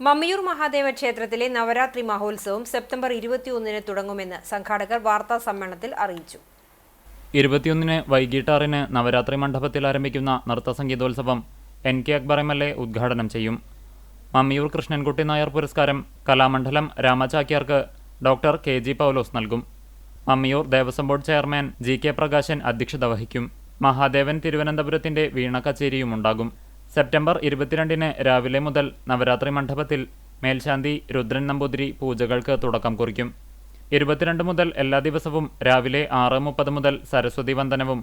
മമ്മിയൂർ മഹാദേവ ക്ഷേത്രത്തിലെ നവരാത്രി മഹോത്സവം സെപ്റ്റംബർ ഇരുപത്തിയൊന്നിന് തുടങ്ങുമെന്ന് സംഘാടകർ വാർത്താ സമ്മേളനത്തിൽ അറിയിച്ചു. ഇരുപത്തിയൊന്നിന് വൈകിട്ട് ആറിന് നവരാത്രി മണ്ഡപത്തിൽ ആരംഭിക്കുന്ന നൃത്ത സംഗീതോത്സവം N K Akbar M L A ഉദ്ഘാടനം ചെയ്യും. മമ്മിയൂർ കൃഷ്ണൻകുട്ടി നായർ പുരസ്കാരം കലാമണ്ഡലം രാമചാക്യാർക്ക് ഡോക്ടർ കെ. ജി. പൗലോസ് നൽകും. Mammiyur Devaswom board chairman G. K. Prakashan അധ്യക്ഷത വഹിക്കും. മഹാദേവൻ തിരുവനന്തപുരത്തിന്റെ വീണ കച്ചേരിയും ഉണ്ടാകും. സെപ്റ്റംബർ ഇരുപത്തിരണ്ടിന് രാവിലെ മുതൽ നവരാത്രി മണ്ഡപത്തിൽ മേൽശാന്തി രുദ്രൻ നമ്പൂതിരി പൂജകൾക്ക് തുടക്കം കുറിക്കും. ഇരുപത്തിരണ്ട് മുതൽ എല്ലാ ദിവസവും രാവിലെ ആറ് മുപ്പത് മുതൽ സരസ്വതി വന്ദനവും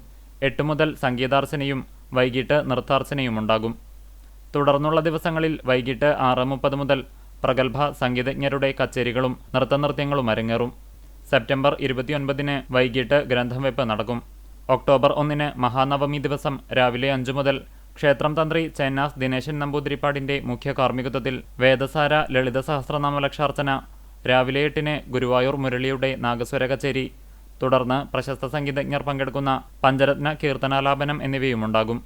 എട്ട് മുതൽ സംഗീതാർച്ചനയും വൈകിട്ട് നൃത്താർച്ചനയും ഉണ്ടാകും. തുടർന്നുള്ള ദിവസങ്ങളിൽ വൈകിട്ട് ആറ് മുപ്പത് മുതൽ പ്രഗത്ഭ സംഗീതജ്ഞരുടെ കച്ചേരികളും നൃത്തനൃത്യങ്ങളും അരങ്ങേറും. സെപ്റ്റംബർ ഇരുപത്തിയൊൻപതിന് വൈകിട്ട് ഗ്രന്ഥം വെപ്പ് നടക്കും. ഒക്ടോബർ ഒന്നിന് മഹാനവമി ദിവസം രാവിലെ അഞ്ചു മുതൽ ക്ഷേത്രം തന്ത്രി ചെന്നാസ് ദിനേശൻ നമ്പൂതിരിപ്പാടിന്റെ മുഖ്യ കാർമ്മികത്വത്തിൽ വേദസാര ലളിത സഹസ്രനാമ ലക്ഷാർച്ചന രാവിലെ എട്ടിന് ഗുരുവായൂർ മുരളിയുടെ നാഗസ്വര കച്ചേരി. തുടർന്ന് പ്രശസ്ത സംഗീതജ്ഞർ പങ്കെടുക്കുന്ന പഞ്ചരത്ന കീർത്തനാലാപനം എന്നിവയുമുണ്ടാകും.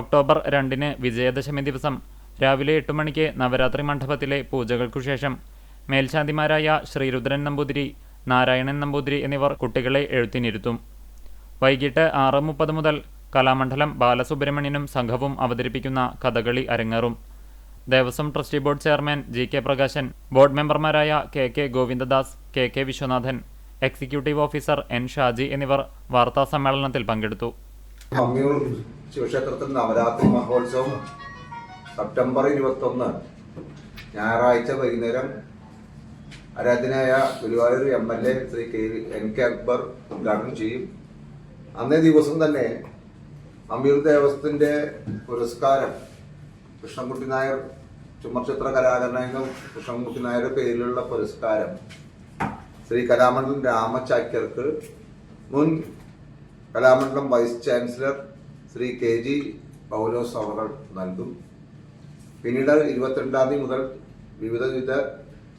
ഒക്ടോബർ രണ്ടിന് വിജയദശമി ദിവസം രാവിലെ എട്ട് മണിക്ക് നവരാത്രി മണ്ഡപത്തിലെ പൂജകൾക്കു ശേഷം മേൽശാന്തിമാരായ ശ്രീരുദ്രൻ നമ്പൂതിരി നാരായണൻ നമ്പൂതിരി എന്നിവർ കുട്ടികളെ എഴുത്തിനിരുത്തും. വൈകിട്ട് ആറ് മുപ്പത് മുതൽ കലാമണ്ഡലം ബാലസുബ്രഹ്മണ്യനും സംഘവും അവതരിപ്പിക്കുന്ന കഥകളി അരങ്ങേറും. Devaswom trustee board chairman G K Prakashan board മെമ്പർമാരായ K K Govindadas K K Viswanathan executive officer N Shaji എന്നിവർ വാർത്താ സമ്മേളനത്തിൽ പങ്കെടുത്തു. ശിവക്ഷേത്രത്തിൽ നവരാത്രി മഹോത്സവം സെപ്റ്റംബർ ഇരുപത്തൊന്ന്. ഞായറാഴ്ച വൈകുന്നേരം ആരാധനായ Guruvayur M L A Shri K N K Akbar ഉദ്ഘാടനം ചെയ്യും. അന്നേ ദിവസം തന്നെ അമീർ ദേവസ്ഥത്തിന്റെ പുരസ്കാരം കൃഷ്ണൻകുട്ടി നായർ ചുമർചിത്ര കലാകരനും കൃഷ്ണൻകുട്ടി നായരുടെ പേരിലുള്ള പുരസ്കാരം ശ്രീ കലാമണ്ഡലം രാമചാക്യർക്ക് മുൻ Kalamandalam vice chancellor Shri K G Paulose അവർ നൽകും. പിന്നീട് ഇരുപത്തിരണ്ടാം തീയതി മുതൽ വിവിധ വിവിധ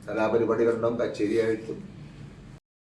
കലാപരിപാടികളുണ്ടാവും കച്ചേരിയായിട്ടും